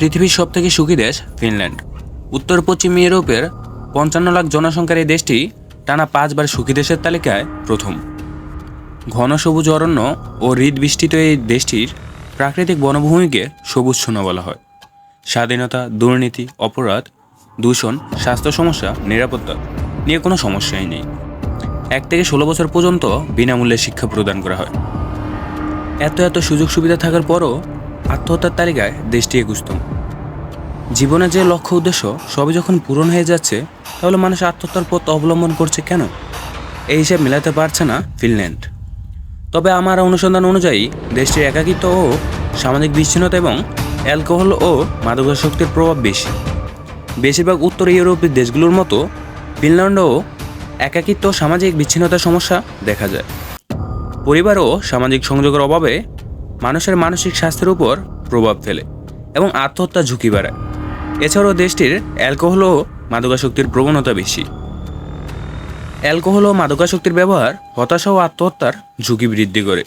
পৃথিবীর সবথেকে সুখী দেশ ফিনল্যান্ড। উত্তর পশ্চিম ইউরোপের পঞ্চান্ন লাখ জনসংখ্যার এই দেশটি টানা পাঁচবার সুখী দেশের তালিকায় প্রথম। ঘন সবুজ অরণ্য ও হৃদ বিস্তৃত এই দেশটির প্রাকৃতিক বনভূমিকে সবুজ সোনা বলা হয়। স্বাধীনতা, দুর্নীতি, অপরাধ, দূষণ, স্বাস্থ্য সমস্যা, নিরাপত্তা নিয়ে কোনো সমস্যাই নেই। এক থেকে ষোলো বছর পর্যন্ত বিনামূল্যে শিক্ষা প্রদান করা হয়। এত এত সুযোগ সুবিধা থাকার পরও আত্মহত্যার তালিকায় দেশটি একুশতম। জীবনের যে লক্ষ্য উদ্দেশ্য সবই যখন পূরণ হয়ে যাচ্ছে, তাহলে মানুষ আত্মহত্যার পথ অবলম্বন করছে কেন? এই হিসাব মেলাতে পারছে না ফিনল্যান্ড। তবে আমার অনুসন্ধান অনুযায়ী, দেশটির একাকিত্ব ও সামাজিক বিচ্ছিন্নতা এবং অ্যালকোহল ও মাদকাসক্তির প্রভাব বেশি। বেশিরভাগ উত্তর ইউরোপের দেশগুলোর মতো ফিনল্যান্ডও একাকিত্ব সামাজিক বিচ্ছিন্নতার সমস্যা দেখা যায়। পরিবার ও সামাজিক সংযোগের অভাবে মানুষের মানসিক স্বাস্থ্যের উপর প্রভাব ফেলে এবং আত্মহত্যা ঝুঁকি বাড়ায়। এছাড়াও দেশটির অ্যালকোহল ও মাদকাসক্তির প্রবণতা বেশি। অ্যালকোহল ও মাদকাসক্তির ব্যবহার হতাশা ও আত্মহত্যার ঝুঁকি বৃদ্ধি করে।